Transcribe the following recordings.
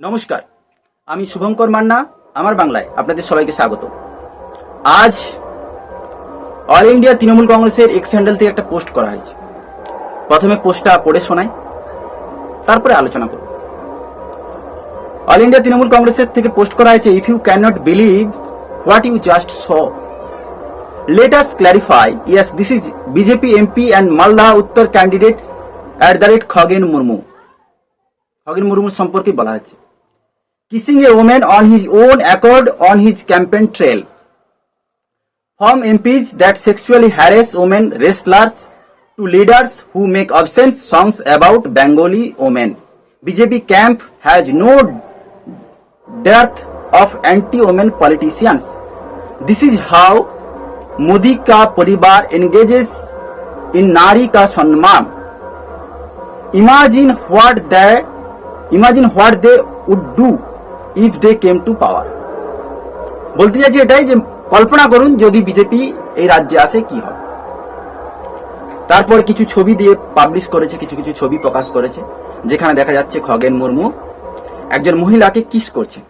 নমস্কার, আমি শুভঙ্কর মান্না, আমার বাংলায় আপনাদের সবাইকে স্বাগত। আজ অল ইন্ডিয়া তৃণমূল কংগ্রেসের এক্স হ্যান্ডেল থেকে একটা পোস্ট করা হয়েছে। প্রথমে পোস্টটা পড়ে শোনাই, তারপরে আলোচনা করব। অল ইন্ডিয়া তৃণমূল কংগ্রেসের থেকে পোস্ট করা হয়েছে if you can not believe what you just saw let us clarify, yes, this is bjp mp and malda uttar candidate at the rate Khagen Murmu Khagen মুর্মুর সম্পর্কে বলা হচ্ছে kissing a woman on his own accord on his campaign trail. From MPs that sexually harass women wrestlers to leaders who make obscene songs about Bengali women. BJP camp has no dearth of anti-women politicians. This is how Modi का engages in nari ka सम्मान Imagine what they imagine what they would do if they came to power বলতে চাইছি এটাই যে, কল্পনা করুন যদি BJP এই রাজ্যে আসে, কি হবে? তারপর কিছু ছবি দিয়ে পাবলিশ করেছে, কিছু কিছু ছবি প্রকাশ করেছে, যেখানে দেখা যাচ্ছে খগেন মুর্মু একজন মহিলাকে কিস করছে।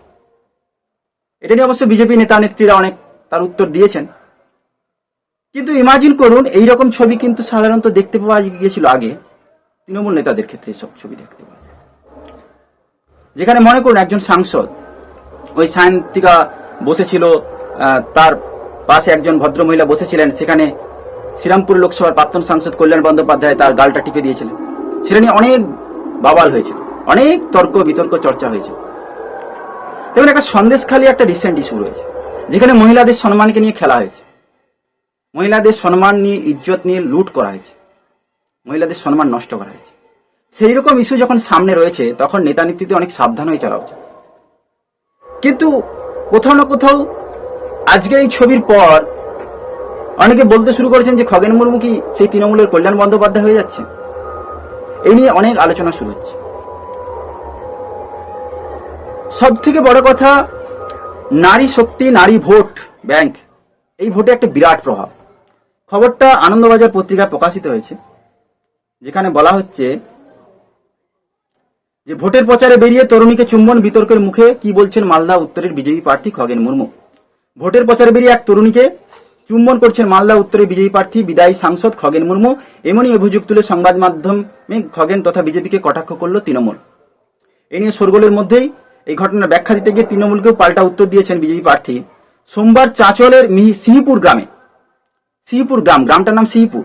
এটা নিয়ে অবশ্য বিজেপি নেতা নেত্রীরা অনেক তার উত্তর দিয়েছেন। কিন্তু ইমাজিন করুন এই রকম ছবি কিন্তু সাধারণত দেখতে পাওয়া গিয়েছিল আগে। তৃণমূল নেতাদের ক্ষেত্রে সব ছবি দেখতে পাওয়া যেখানে মনে করুন একজন সাংসদ ওই সায়ন্তিকা বসেছিল তার পাশে একজন ভদ্রমহিলা বসেছিলেন। সেখানে শ্রীরামপুর লোকসভার প্রাক্তন সাংসদ কল্যাণ বন্দ্যোপাধ্যায় তার গালটা টিপে দিয়েছিলেন। সেটা নিয়ে অনেক বাবাল হয়েছিল, অনেক তর্ক বিতর্ক চর্চা হয়েছে তেমন একটা সন্দেশখালী একটা রিসেন্ট ইস্যু রয়েছে, যেখানে মহিলাদের সম্মানকে নিয়ে খেলা হয়েছে। মহিলাদের সম্মান নিয়ে, ইজ্জত নিয়ে লুট করা হয়েছে। মহিলাদের সম্মান নষ্ট করা হয়েছে। সেই রকম ইস্যু যখন সামনে রয়েছে, তখন নেতা নেত্রীতে অনেক সাবধান হয়ে চলা উচিত। কিন্তু কোথাও না কোথাও আজকে এই ছবির পর অনেকে বলতে শুরু করেছেন যে খগেন মুর্মু কি সেই তৃণমূলের কল্যাণ বন্দ্যোপাধ্যায় হয়ে যাচ্ছে। এই নিয়ে অনেক আলোচনা শুরু হচ্ছে। সব থেকে বড় কথা, নারী শক্তি, নারী ভোট, ব্যাংক, এই ভোটে একটা বিরাট প্রভাব। খবরটা আনন্দবাজার পত্রিকায় প্রকাশিত হয়েছে, যেখানে বলা হচ্ছে যে ভোটের প্রচারে বেরিয়ে তরুণীকে চুম্বন বিতর্কের মুখে কি বলছেন মালদা উত্তরের বিজেপি প্রার্থী খগেন মুর্মু? ভোটের প্রচারে বেরিয়ে এক তরুণীকে চুম্বন করছেন মালদা উত্তরের বিজেপি প্রার্থী, বিদায়ী সাংসদ খগেন মুর্মু। এমনই অভিযোগ তুলে সংবাদ মাধ্যমে খগেন তথা বিজেপিকে কটাক্ষ করল তৃণমূল। এ নিয়ে শোরগোলের মধ্যেই এই ঘটনার ব্যাখ্যা দিতে গিয়ে তৃণমূলকেও পাল্টা উত্তর দিয়েছেন বিজেপি প্রার্থী। সোমবার চাঁচলের সিহিপুর গ্রামে সিহিপুর গ্রাম, গ্রামটার নাম সিহিপুর।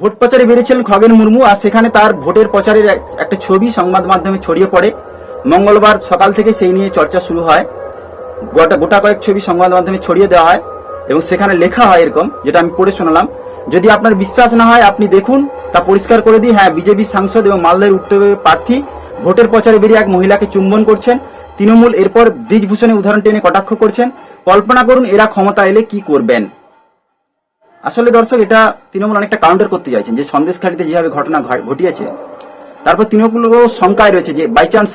ভোট প্রচারে বেরিয়েছিলেন খগেন মুর্মু, আর সেখানে তার ভোটের প্রচারের একটা ছবি সংবাদ মাধ্যমে ছড়িয়ে পড়ে। মঙ্গলবার সকাল থেকে সেই নিয়ে চর্চা শুরু হয়। গোটা গোটা কয়েক ছবি সংবাদ মাধ্যমে ছড়িয়ে দেওয়া হয় এবং সেখানে লেখা হয় এরকম, যেটা আমি পড়ে শোনালাম। যদি আপনার বিশ্বাস না হয়, আপনি দেখুন, তা পরিষ্কার করে দিই। হ্যাঁ বিজেপি সাংসদ এবং মালদার উত্তরের প্রার্থী ভোটের প্রচারে বেরিয়ে এক মহিলাকে চুম্বন করছেন। তৃণমূল এরপর ব্রিজভূষণের উদাহরণ টেনে কটাক্ষ করছেন। কল্পনা করুন, এরা ক্ষমতা এলে কি করবেন? আসলে দর্শক, এটা তৃণমূল অনেকটা কাউন্টার করতে চাইছেন। যে সন্দেশখালীতে যেভাবে ঘটনা ঘটিয়েছে, তারপর তৃণমূলও শঙ্কায় রয়েছে যে বাই চান্স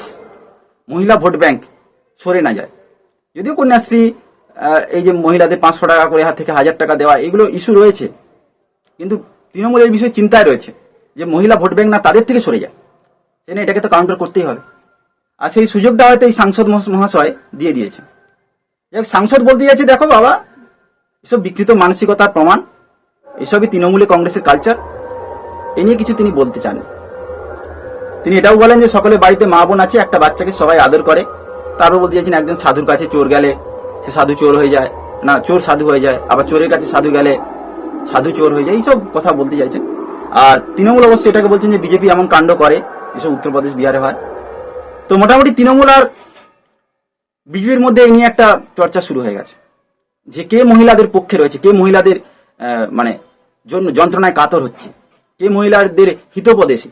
মহিলা ভোট ব্যাংক সরে না যায়। যদিও কন্যাশ্রী এই যে মহিলাদের পাঁচশো টাকা করে হাত থেকে হাজার টাকা দেওয়া, এগুলো ইস্যু রয়েছে। কিন্তু তৃণমূল এই বিষয়ে চিন্তায় রয়েছে যে মহিলা ভোট ব্যাংক না তাদের থেকে সরে যায়। সেজন্য এটাকে তো কাউন্টার করতেই হবে। আর সেই সুযোগটা হয়তো এই সাংসদ মহা- মহাশয় দিয়ে দিয়েছে সাংসদ বলতে যাচ্ছে, দেখো বাবা, এসব বিকৃত মানসিকতার প্রমাণ এসবই তৃণমূলে কংগ্রেসের কালচার এ নিয়ে কিছু তিনি বলতে চান তিনি এটাও বলেন যে সকলে বাড়িতে মা বোন আছে, একটা বাচ্চাকে সবাই আদর করে। তারপর বলতে চাইছেন একজন সাধুর কাছে চোর গেলে সে সাধু চোর হয়ে যায়। না, চোর সাধু হয়ে যায়, আবার চোরের কাছে সাধু গেলে সাধু চোর হয়ে যায়, এইসব কথা বলতে চাইছেন। আর তৃণমূল অবশ্যই এটাকে বলছেন যে বিজেপি এমন কাণ্ড করে, এসব উত্তরপ্রদেশ বিহারে হয়। তো মোটামুটি তৃণমূল আর বিজেপির মধ্যে এই নিয়ে একটা চর্চা শুরু হয়ে গেছে। যে কে মহিলাদের পক্ষে রয়েছে, কে মহিলাদের মানে জন্য যন্ত্রণায় কাতর হচ্ছে। কে মহিলাদের হিতোপদেশী।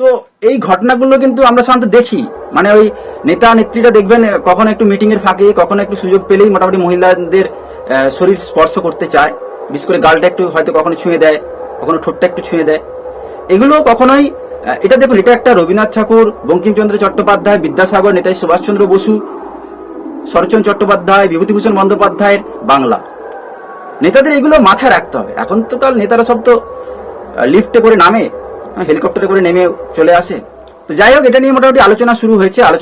তো এই ঘটনাগুলো কিন্তু আমরা সাধারণত দেখি। মানে ওই নেতা নেত্রীরা দেখবেন, কখনো একটু মিটিং এর ফাঁকে, কখনো একটু সুযোগ পেলেই মোটামুটি মহিলাদের শরীর স্পর্শ করতে চায়। বিশেষ করে গালটা একটু হয়তো কখনো ছুঁয়ে দেয়, কখনো ঠোঁটটা একটু ছুঁয়ে দেয়। এগুলো কখনোই এটা দেখুন, এটা একটা রবীন্দ্রনাথ ঠাকুর, বঙ্কিমচন্দ্র চট্টোপাধ্যায়, বিদ্যাসাগর নেতাজি সুভাষচন্দ্র বসু, শরৎচন্দ্র চট্টোপাধ্যায়, বিভূতিভূষণ বন্দ্যোপাধ্যায়ের বাংলা। নেতাদের এগুলো মাথায় রাখতে হবে। এখন তো কাল নেতারা সব তো লিফটে করে নামে হেলিকপ্টারে করে নেমে চলে আসে। তো যাই হোক, এটা নিয়ে মোটামুটি আলোচনা শুরু হয়েছে।